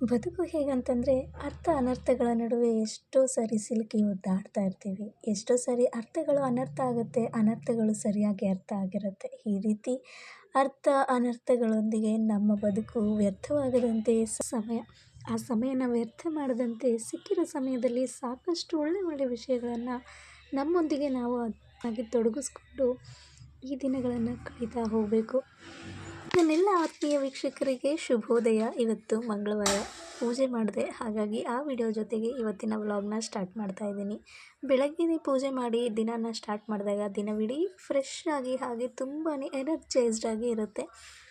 ಬದುಕು ಹೇಗಂತಂದರೆ ಅರ್ಥ ಅನರ್ಥಗಳ ನಡುವೆ ಎಷ್ಟೋ ಸಾರಿ ಸಿಲುಕಿ ಒದ್ದಾಡ್ತಾ ಇರ್ತೀವಿ. ಎಷ್ಟೋ ಸಾರಿ ಅರ್ಥಗಳು ಅನರ್ಥ ಆಗುತ್ತೆ, ಅನರ್ಥಗಳು ಸರಿಯಾಗಿ ಅರ್ಥ ಆಗಿರುತ್ತೆ. ಈ ರೀತಿ ಅರ್ಥ ಅನರ್ಥಗಳೊಂದಿಗೆ ನಮ್ಮ ಬದುಕು ವ್ಯರ್ಥವಾಗದಂತೆ ಸಮಯ, ಆ ಸಮಯನ ವ್ಯರ್ಥ ಮಾಡದಂತೆ ಸಿಕ್ಕಿರೋ ಸಮಯದಲ್ಲಿ ಸಾಕಷ್ಟು ಒಳ್ಳೆ ಒಳ್ಳೆ ವಿಷಯಗಳನ್ನು ನಮ್ಮೊಂದಿಗೆ ನಾವು ಆಗಿ ತೊಡಗಿಸ್ಕೊಂಡು ಈ ದಿನಗಳನ್ನು ಕಳೀತಾ ಹೋಗಬೇಕು. ನನ್ನೆಲ್ಲ ಆತ್ಮೀಯ ವೀಕ್ಷಕರಿಗೆ ಶುಭೋದಯ. ಇವತ್ತು ಮಂಗಳವಾರ. ಪೂಜೆ ಮಾಡಿದೆ. ಹಾಗಾಗಿ ಆ ವಿಡಿಯೋ ಜೊತೆಗೆ ಇವತ್ತಿನ ವ್ಲಾಗ್ನ ಸ್ಟಾರ್ಟ್ ಮಾಡ್ತಾ ಇದ್ದೀನಿ. ಬೆಳಗ್ಗೆ ಪೂಜೆ ಮಾಡಿ ದಿನನ ಸ್ಟಾರ್ಟ್ ಮಾಡಿದಾಗ ದಿನವಿಡೀ ಫ್ರೆಶ್ ಆಗಿ ಹಾಗೆ ತುಂಬಾ ಎನರ್ಜೈಸ್ಡ್ ಆಗಿ ಇರುತ್ತೆ.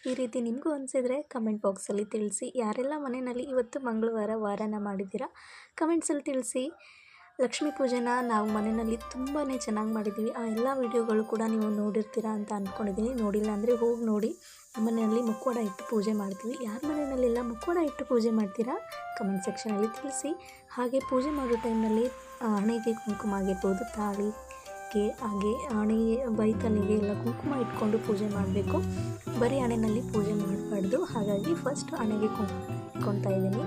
ಈ ರೀತಿ ನಿಮಗೂ ಅನಿಸಿದ್ರೆ ಕಮೆಂಟ್ ಬಾಕ್ಸಲ್ಲಿ ತಿಳಿಸಿ. ಯಾರೆಲ್ಲ ಮನೆಯಲ್ಲಿ ಇವತ್ತು ಮಂಗಳವಾರ ವಾರನ ಮಾಡಿದ್ದೀರಾ ಕಮೆಂಟ್ಸಲ್ಲಿ ತಿಳಿಸಿ. ಲಕ್ಷ್ಮೀ ಪೂಜೆನ ನಾವು ಮನೆಯಲ್ಲಿ ತುಂಬಾ ಚೆನ್ನಾಗಿ ಮಾಡಿದ್ದೀವಿ. ಆ ಎಲ್ಲ ವೀಡಿಯೋಗಳು ಕೂಡ ನೀವು ನೋಡಿರ್ತೀರಾ ಅಂತ ಅಂದ್ಕೊಂಡಿದ್ದೀನಿ ನೋಡಿಲ್ಲ ಅಂದರೆ ಹೋಗಿ ನೋಡಿ. ಮನೆಯಲ್ಲಿ ಮುಕ್ಕೋಡ ಇಟ್ಟು ಪೂಜೆ ಮಾಡ್ತೀವಿ. ಯಾರ ಮನೆಯಲ್ಲೆಲ್ಲ ಮುಕ್ಕೋಡ ಇಟ್ಟು ಪೂಜೆ ಮಾಡ್ತೀರಾ? ಕಮೆಂಟ್ ಸೆಕ್ಷನಲ್ಲಿ ತಿಳಿಸಿ. ಹಾಗೆ ಪೂಜೆ ಮಾಡೋ ಟೈಮ್ನಲ್ಲಿ ಹಣೆಗೆ ಕುಂಕುಮ ಆಗಿರ್ಬೋದು ತಾಳಿಗೆ ಹಾಗೆ ಹಣೆ ಬೈತನಿಗೆ ಎಲ್ಲ ಕುಂಕುಮ ಇಟ್ಕೊಂಡು ಪೂಜೆ ಮಾಡಬೇಕು. ಬರೀ ಹಣೆಯಲ್ಲಿ ಪೂಜೆ ಮಾಡಬಾರ್ದು. ಹಾಗಾಗಿ ಫಸ್ಟ್ ಹಣೆಗೆ ಕುಂಕುಮ ಇಟ್ಕೊತಾ ಇದ್ದೀನಿ.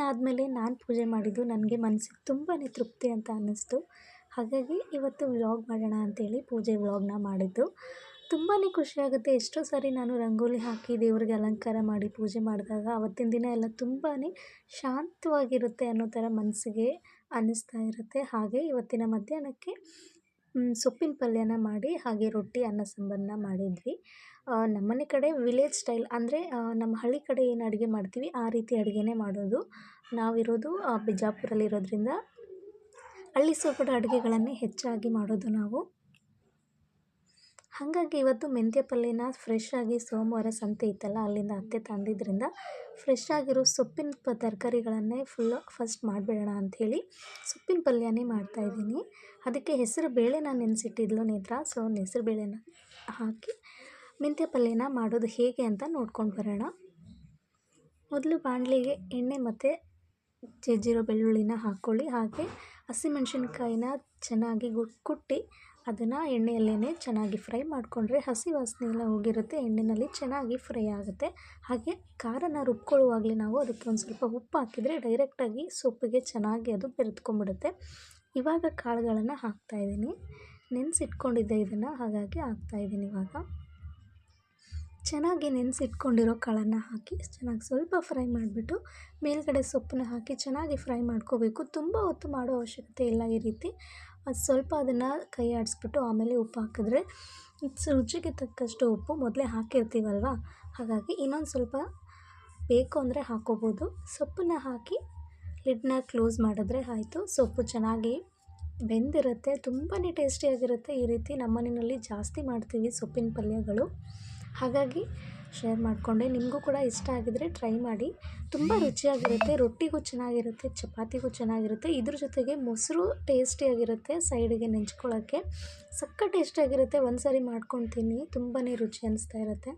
ಆದಮೇಲೆ ನಾನು ಪೂಜೆ ಮಾಡಿದ್ದು ನನಗೆ ಮನಸ್ಸಿಗೆ ತುಂಬಾ ತೃಪ್ತಿ ಅಂತ ಅನ್ನಿಸ್ತು. ಹಾಗಾಗಿ ಇವತ್ತು ವ್ಲಾಗ್ ಮಾಡೋಣ ಅಂತೇಳಿ ಪೂಜೆ ವ್ಲಾಗ್ನ ಮಾಡಿದ್ದು. ತುಂಬಾ ಖುಷಿಯಾಗುತ್ತೆ ಎಷ್ಟೋ ಸಾರಿ ನಾನು ರಂಗೋಲಿ ಹಾಕಿ ದೇವ್ರಿಗೆ ಅಲಂಕಾರ ಮಾಡಿ ಪೂಜೆ ಮಾಡಿದಾಗ ಅವತ್ತಿನ ದಿನ ಎಲ್ಲ ತುಂಬಾ ಶಾಂತವಾಗಿರುತ್ತೆ ಅನ್ನೋ ಥರ ಮನಸ್ಸಿಗೆ ಅನ್ನಿಸ್ತಾ ಇರುತ್ತೆ. ಹಾಗೆ ಇವತ್ತಿನ ಮಧ್ಯಾಹ್ನಕ್ಕೆ ಸೊಪ್ಪಿನ ಪಲ್ಯನ ಮಾಡಿ ಹಾಗೆ ರೊಟ್ಟಿ, ಅನ್ನ, ಸಾಂಬಾರನ್ನ ಮಾಡಿದ್ವಿ. ನಮ್ಮನೆ ಕಡೆ ವಿಲೇಜ್ ಸ್ಟೈಲ್ ಅಂದರೆ ನಮ್ಮ ಹಳ್ಳಿ ಕಡೆ ಏನು ಅಡುಗೆ ಮಾಡ್ತೀವಿ, ಆ ರೀತಿ ಅಡುಗೆನೇ ಮಾಡೋದು. ನಾವಿರೋದು ಬಿಜಾಪುರಲ್ಲಿರೋದ್ರಿಂದ ಹಳ್ಳಿ ಸೊಗಡು ಅಡುಗೆಗಳನ್ನೇ ಹೆಚ್ಚಾಗಿ ಮಾಡೋದು ನಾವು. ಹಾಗಾಗಿ ಇವತ್ತು ಮೆಂತ್ಯ ಪಲ್ಯನ ಫ್ರೆಶ್ ಆಗಿ ಸೋಮವಾರ ಸಂತೆ ಇತ್ತಲ್ಲ, ಅಲ್ಲಿಂದ ಅತ್ತೆ ತಂದಿದ್ದರಿಂದ ಫ್ರೆಶ್ ಆಗಿರೋ ಸೊಪ್ಪಿನ ಪ, ತರಕಾರಿಗಳನ್ನೇ ಫುಲ್ಲು ಫಸ್ಟ್ ಮಾಡಿಬಿಡೋಣ ಅಂಥೇಳಿ ಸೊಪ್ಪಿನ ಪಲ್ಯನೇ ಮಾಡ್ತಾಯಿದ್ದೀನಿ ಅದಕ್ಕೆ ಹೆಸರು ಬೇಳೆ ನಾನು ನೆನೆಸಿಟ್ಟಿದ್ಲು ನೇತ್ರ ಸೊ ಹೆಸರು ಬೇಳೆನ ಹಾಕಿ ಮೆಂತ್ಯ ಪಲ್ಯನ ಮಾಡೋದು ಹೇಗೆ ಅಂತ ನೋಡ್ಕೊಂಡು ಬರೋಣ. ಮೊದಲು ಬಾಣಲಿಗೆ ಎಣ್ಣೆ ಮತ್ತು ಜಜ್ಜಿರೋ ಬೆಳ್ಳುಳ್ಳಿನ ಹಾಕ್ಕೊಳ್ಳಿ. ಹಾಗೆ ಹಸಿಮೆಣಸಿನ್ಕಾಯಿನ ಚೆನ್ನಾಗಿ ಕುಟ್ಟಿ ಅದನ್ನು ಎಣ್ಣೆಯಲ್ಲೇ ಚೆನ್ನಾಗಿ ಫ್ರೈ ಮಾಡಿಕೊಂಡ್ರೆ ಹಸಿ ವಾಸನೆ ಎಲ್ಲ ಹೋಗಿರುತ್ತೆ ಎಣ್ಣೆಯಲ್ಲಿ ಚೆನ್ನಾಗಿ ಫ್ರೈ ಆಗುತ್ತೆ. ಹಾಗೆ ಖಾರನ ರುಬ್ಕೊಳ್ಳುವಾಗಲೇ ನಾವು ಅದಕ್ಕೆ ಒಂದು ಸ್ವಲ್ಪ ಉಪ್ಪು ಹಾಕಿದರೆ ಡೈರೆಕ್ಟಾಗಿ ಸೊಪ್ಪಿಗೆ ಚೆನ್ನಾಗಿ ಅದು ಬೆರೆತ್ಕೊಂಡ್ಬಿಡುತ್ತೆ. ಇವಾಗ ಕಾಳುಗಳನ್ನು ಹಾಕ್ತಾಯಿದ್ದೀನಿ ನೆನೆಸಿಟ್ಕೊಂಡಿದ್ದೆ ಇದನ್ನು, ಹಾಗಾಗಿ ಹಾಕ್ತಾಯಿದ್ದೀನಿ ಇವಾಗ. ಚೆನ್ನಾಗಿ ನೆನೆಸಿಟ್ಕೊಂಡಿರೋ ಕಾಳನ್ನು ಹಾಕಿ, ಚೆನ್ನಾಗಿ ಸ್ವಲ್ಪ ಫ್ರೈ ಮಾಡಿಬಿಟ್ಟು ಮೇಲ್ಗಡೆ ಸೊಪ್ಪನ್ನ ಹಾಕಿ ಚೆನ್ನಾಗಿ ಫ್ರೈ ಮಾಡ್ಕೋಬೇಕು. ತುಂಬ ಹೊತ್ತು ಮಾಡೋ ಅವಶ್ಯಕತೆ ಇಲ್ಲ ಈ ರೀತಿ. ಅದು ಸ್ವಲ್ಪ ಅದನ್ನು ಕೈ ಆಡಿಸ್ಬಿಟ್ಟು ಆಮೇಲೆ ಉಪ್ಪು ಹಾಕಿದ್ರೆ ರುಚಿಗೆ ತಕ್ಕಷ್ಟು ಉಪ್ಪು ಮೊದಲೇ ಹಾಕಿರ್ತೀವಲ್ವ? ಹಾಗಾಗಿ ಇನ್ನೊಂದು ಸ್ವಲ್ಪ ಬೇಕು ಅಂದರೆ ಹಾಕೋಬೋದು. ಸೊಪ್ಪನ್ನ ಹಾಕಿ ಲಿಡ್ನ ಕ್ಲೋಸ್ ಮಾಡಿದ್ರೆ ಆಯಿತು. ಸೊಪ್ಪು ಚೆನ್ನಾಗಿ ಬೆಂದಿರುತ್ತೆ. ತುಂಬಾ ಟೇಸ್ಟಿಯಾಗಿರುತ್ತೆ. ಈ ರೀತಿ ನಮ್ಮ ಮನೆಯಲ್ಲಿ ಜಾಸ್ತಿ ಮಾಡ್ತೀವಿ ಸೊಪ್ಪಿನ ಪಲ್ಯಗಳು. ಹಾಗಾಗಿ ಶೇರ್ ಮಾಡಿಕೊಂಡೆ. ನಿಮಗೂ ಕೂಡ ಇಷ್ಟ ಆಗಿದ್ದರೆ ಟ್ರೈ ಮಾಡಿ. ತುಂಬ ರುಚಿಯಾಗಿರುತ್ತೆ, ರೊಟ್ಟಿಗೂ ಚೆನ್ನಾಗಿರುತ್ತೆ, ಚಪಾತಿಗೂ ಚೆನ್ನಾಗಿರುತ್ತೆ. ಇದ್ರ ಜೊತೆಗೆ ಮೊಸರು ಟೇಸ್ಟಿಯಾಗಿರುತ್ತೆ ಸೈಡಿಗೆ ನೆಂಚ್ಕೊಳ್ಳೋಕ್ಕೆ ಸಕ್ಕ ಟೇಸ್ಟಿಯಾಗಿರುತ್ತೆ. ಒಂದು ಸಾರಿ ಮಾಡ್ಕೊಂಡು ತಿನ್ನಿ ತುಂಬಾ ರುಚಿ ಅನ್ನಿಸ್ತಾ ಇರುತ್ತೆ.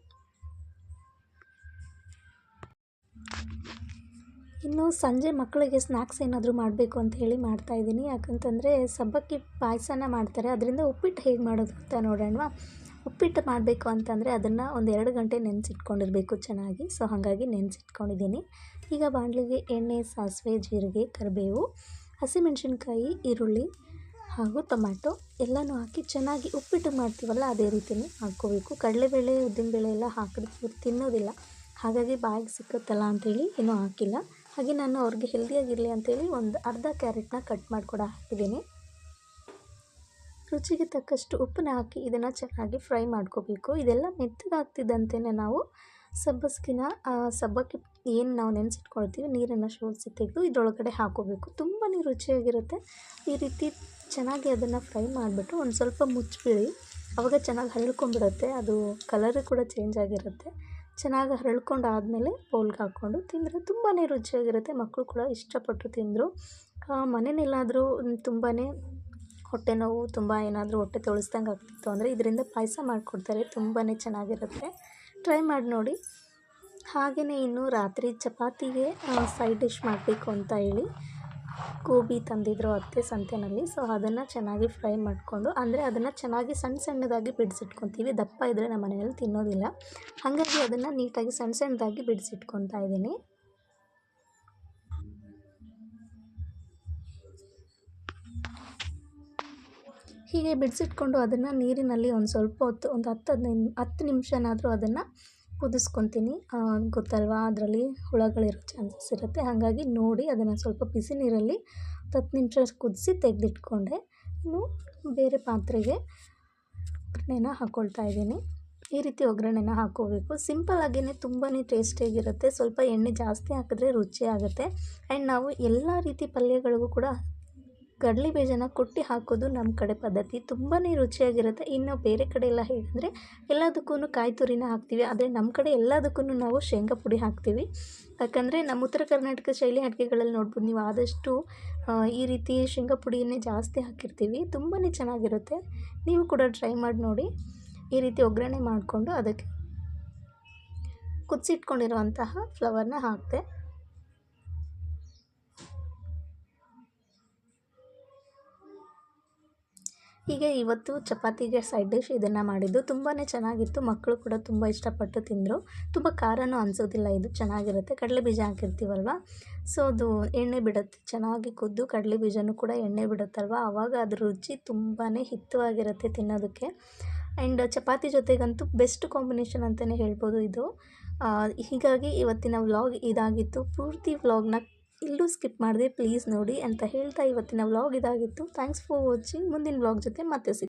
ಇನ್ನು ಸಂಜೆ ಮಕ್ಕಳಿಗೆ ಸ್ನ್ಯಾಕ್ಸ್ ಏನಾದರೂ ಮಾಡಬೇಕು ಅಂತ ಹೇಳಿ ಮಾಡ್ತಾಯಿದ್ದೀನಿ ಯಾಕಂತಂದರೆ ಸಬ್ಬಕ್ಕಿ ಪಾಯಸನ ಮಾಡ್ತಾರೆ. ಅದರಿಂದ ಉಪ್ಪಿಟ್ಟು ಹೇಗೆ ಮಾಡೋದು ಅಂತ ನೋಡೋಣವಾ? ಉಪ್ಪಿಟ್ಟು ಮಾಡಬೇಕು ಅಂತಂದರೆ ಅದನ್ನು ಒಂದು ಎರಡು ಗಂಟೆ ನೆನೆಸಿಟ್ಕೊಂಡಿರಬೇಕು ಚೆನ್ನಾಗಿ. ಸೊ, ಹಾಗಾಗಿ ನೆನೆಸಿಟ್ಕೊಂಡಿದ್ದೀನಿ. ಈಗ ಬಾಣಲಿಗೆ ಎಣ್ಣೆ, ಸಾಸಿವೆ, ಜೀರಿಗೆ, ಕರಿಬೇವು, ಹಸಿಮೆಣಸಿನ್ಕಾಯಿ, ಈರುಳ್ಳಿ ಹಾಗೂ ಟೊಮ್ಯಾಟೊ ಎಲ್ಲನೂ ಹಾಕಿ ಚೆನ್ನಾಗಿ ಉಪ್ಪಿಟ್ಟು ಮಾಡ್ತೀವಲ್ಲ, ಅದೇ ರೀತಿಯೇ ಹಾಕ್ಕೋಬೇಕು. ಕಡಲೆಬೇಳೆ, ಉದ್ದಿನಬೇಳೆ ಎಲ್ಲ ಹಾಕಿದ್ರೆ ತಿನ್ನೋದಿಲ್ಲ. ಹಾಗಾಗಿ ಬಾಯಿಗೆ ಸಿಕ್ಕುತ್ತಲ್ಲ ಅಂಥೇಳಿ ಏನೂ ಹಾಕಿಲ್ಲ. ಹಾಗೆ ನಾನು ಅವ್ರಿಗೆ ಹೆಲ್ದಿಯಾಗಿರಲಿ ಅಂಥೇಳಿ ಒಂದು ಅರ್ಧ ಕ್ಯಾರೆಟ್ನ ಕಟ್ ಮಾಡಿ ಕೂಡ ಹಾಕಿದ್ದೀನಿ. ರುಚಿಗೆ ತಕ್ಕಷ್ಟು ಉಪ್ಪನ್ನ ಹಾಕಿ ಇದನ್ನು ಚೆನ್ನಾಗಿ ಫ್ರೈ ಮಾಡ್ಕೋಬೇಕು. ಇದೆಲ್ಲ ಮೆತ್ತಗಾಗ್ತಿದ್ದಂತೆಯೇ ನಾವು ಸಬ್ಬಸ್ಗಿನ ಸಬ್ಬಕ್ಕಿ ಏನು ನಾವು ನೆನೆಸಿಟ್ಕೊಳ್ತೀವಿ, ನೀರನ್ನು ಶೋಧಿಸಿ ತೆಗೆದು ಇದರೊಳಗಡೆ ಹಾಕೋಬೇಕು. ತುಂಬಾ ರುಚಿಯಾಗಿರುತ್ತೆ. ಈ ರೀತಿ ಚೆನ್ನಾಗಿ ಅದನ್ನು ಫ್ರೈ ಮಾಡಿಬಿಟ್ಟು ಒಂದು ಸ್ವಲ್ಪ ಮುಚ್ಚಿಬಿಡಿ. ಅವಾಗ ಚೆನ್ನಾಗಿ ಹರಳ್ಕೊಂಡ್ಬಿಡುತ್ತೆ. ಅದು ಕಲರ್ ಕೂಡ ಚೇಂಜ್ ಆಗಿರುತ್ತೆ. ಚೆನ್ನಾಗಿ ಹರಳ್ಕೊಂಡು ಆದಮೇಲೆ ಬೌಲ್ಗೆ ಹಾಕ್ಕೊಂಡು ತಿಂದರೆ ತುಂಬಾ ರುಚಿಯಾಗಿರುತ್ತೆ. ಮಕ್ಕಳು ಕೂಡ ಇಷ್ಟಪಟ್ಟು ತಿಂದರು. ಮನೇಲೆಲ್ಲಾದರೂ ತುಂಬಾ ಹೊಟ್ಟೆ ನೋವು ತುಂಬ ಏನಾದರೂ ಹೊಟ್ಟೆ ತೊಳಸ್ದಂಗೆ ಆಗ್ತಿತ್ತು ಅಂದರೆ ಇದರಿಂದ ಪಾಯಸ ಮಾಡಿಕೊಡ್ತಾರೆ ತುಂಬಾ ಚೆನ್ನಾಗಿರುತ್ತೆ. ಟ್ರೈ ಮಾಡಿ ನೋಡಿ. ಹಾಗೆಯೇ ಇನ್ನು ರಾತ್ರಿ ಚಪಾತಿಗೆ ಸೈಡ್ ಡಿಶ್ ಮಾಡಬೇಕು ಅಂತ ಹೇಳಿ ಗೋಬಿ ತಂದಿದ್ರು ಅತ್ತೆ ಸಂತೆನಲ್ಲಿ. ಸೊ ಅದನ್ನು ಚೆನ್ನಾಗಿ ಫ್ರೈ ಮಾಡಿಕೊಂಡು, ಅಂದರೆ ಅದನ್ನು ಚೆನ್ನಾಗಿ ಸಣ್ಣ ಸಣ್ಣದಾಗಿ ಬಿಡಿಸಿಟ್ಕೊತೀವಿ. ದಪ್ಪ ಇದ್ದರೆ ನಮ್ಮ ಮನೆಯಲ್ಲಿ ತಿನ್ನೋದಿಲ್ಲ. ಹಾಗಾಗಿ ಅದನ್ನು ನೀಟಾಗಿ ಸಣ್ಣ ಸಣ್ಣದಾಗಿ ಬಿಡಿಸಿಟ್ಕೊತಾ ಇದ್ದೀನಿ. ಹೀಗೆ ಬಿಡಿಸಿಟ್ಕೊಂಡು ಅದನ್ನು ನೀರಿನಲ್ಲಿ ಒಂದು ಸ್ವಲ್ಪ ಹೊತ್ತು, ಒಂದು ಹತ್ತು ಹದಿನೈದು ಹತ್ತು ನಿಮಿಷನಾದರೂ ಅದನ್ನು ಕುದಿಸ್ಕೊತೀನಿ. ಗೊತ್ತಲ್ವಾ? ಅದರಲ್ಲಿ ಹುಳಗಳಿರೋ ಚಾನ್ಸಸ್ ಇರುತ್ತೆ. ಹಾಗಾಗಿ ನೋಡಿ ಅದನ್ನು ಸ್ವಲ್ಪ ಬಿಸಿ ನೀರಲ್ಲಿ ಹತ್ತು ನಿಮಿಷ ಕುದಿಸಿ ತೆಗೆದಿಟ್ಕೊಂಡೆ. ಇನ್ನು ಬೇರೆ ಪಾತ್ರೆಗೆ ಒಗ್ಗರಣೆನ ಹಾಕ್ಕೊಳ್ತಾ ಇದ್ದೀನಿ. ಈ ರೀತಿ ಒಗ್ಗರಣೆನ ಹಾಕ್ಕೋಬೇಕು ಸಿಂಪಲ್ಲಾಗಿಯೇ ತುಂಬಾ ಟೇಸ್ಟಿಯಾಗಿರುತ್ತೆ. ಸ್ವಲ್ಪ ಎಣ್ಣೆ ಜಾಸ್ತಿ ಹಾಕಿದ್ರೆ ರುಚಿಯಾಗುತ್ತೆ. ಆ್ಯಂಡ್ ನಾವು ಎಲ್ಲ ರೀತಿ ಪಲ್ಯಗಳಿಗೂ ಕೂಡ ಕಡಲೆ ಬೀಜನ ಕುಟ್ಟಿ ಹಾಕೋದು ನಮ್ಮ ಕಡೆ ಪದ್ಧತಿ. ತುಂಬಾ ರುಚಿಯಾಗಿರುತ್ತೆ. ಇನ್ನು ಬೇರೆ ಕಡೆ ಎಲ್ಲ ಹೇಳಿದ್ರೆ ಎಲ್ಲದಕ್ಕೂ ಕಾಯಿ ತುರಿನ ಹಾಕ್ತೀವಿ. ಆದರೆ ನಮ್ಮ ಕಡೆ ಎಲ್ಲದಕ್ಕೂ ನಾವು ಶೇಂಗಾ ಪುಡಿ ಹಾಕ್ತೀವಿ. ಯಾಕಂದರೆ ನಮ್ಮ ಉತ್ತರ ಕರ್ನಾಟಕ ಶೈಲಿ ಅಡುಗೆಗಳಲ್ಲಿ ನೋಡ್ಬೋದು. ನೀವು ಆದಷ್ಟು ಈ ರೀತಿ ಶೇಂಗಾ ಪುಡಿಯನ್ನೇ ಜಾಸ್ತಿ ಹಾಕಿರ್ತೀವಿ. ತುಂಬಾ ಚೆನ್ನಾಗಿರುತ್ತೆ. ನೀವು ಕೂಡ ಟ್ರೈ ಮಾಡಿ ನೋಡಿ. ಈ ರೀತಿ ಒಗ್ಗರಣೆ ಮಾಡಿಕೊಂಡು ಅದಕ್ಕೆ ಕುದಿಸಿಟ್ಕೊಂಡಿರುವಂತಹ ಫ್ಲವರ್ನ ಹಾಕಿದೆ ಹೀಗೆ ಇವತ್ತು ಚಪಾತಿಗೆ ಸೈಡ್ ಡಿಶ್ ಇದನ್ನು ಮಾಡಿದ್ದು. ತುಂಬಾ ಚೆನ್ನಾಗಿತ್ತು. ಮಕ್ಕಳು ಕೂಡ ತುಂಬ ಇಷ್ಟಪಟ್ಟು ತಿಂದರು. ತುಂಬ ಖಾರನೂ ಅನಿಸೋದಿಲ್ಲ. ಇದು ಚೆನ್ನಾಗಿರುತ್ತೆ. ಕಡಲೆ ಬೀಜ ಹಾಕಿರ್ತೀವಲ್ವ? ಸೊ ಅದು ಎಣ್ಣೆ ಬಿಡುತ್ತೆ. ಚೆನ್ನಾಗಿ ಕುದ್ದು ಕಡಲೆ ಬೀಜನೂ ಕೂಡ ಎಣ್ಣೆ ಬಿಡುತ್ತಲ್ವ? ಆವಾಗ ಅದ್ರ ರುಚಿ ತುಂಬಾ ಹಿತವಾಗಿರುತ್ತೆ ತಿನ್ನೋದಕ್ಕೆ. ಆ್ಯಂಡ್ ಚಪಾತಿ ಜೊತೆಗಂತೂ ಬೆಸ್ಟ್ ಕಾಂಬಿನೇಷನ್ ಅಂತಲೇ ಹೇಳ್ಬೋದು ಇದು. ಹೀಗಾಗಿ ಇವತ್ತಿನ ವ್ಲಾಗ್ ಇದಾಗಿತ್ತು. ಪೂರ್ತಿ ವ್ಲಾಗ್ನ ಇಲ್ಲೂ ಸ್ಕಿಪ್ ಮಾಡಿದೆ ಪ್ಲೀಸ್ ನೋಡಿ ಅಂತ ಹೇಳ್ತಾ ಇವತ್ತಿನ ವ್ಲಾಗ್ ಇದಾಗಿತ್ತು. ಥ್ಯಾಂಕ್ಸ್ ಫಾರ್ ವಾಚಿಂಗ್ ಮುಂದಿನ ವ್ಲಾಗ್ ಜೊತೆ ಮತ್ತೆ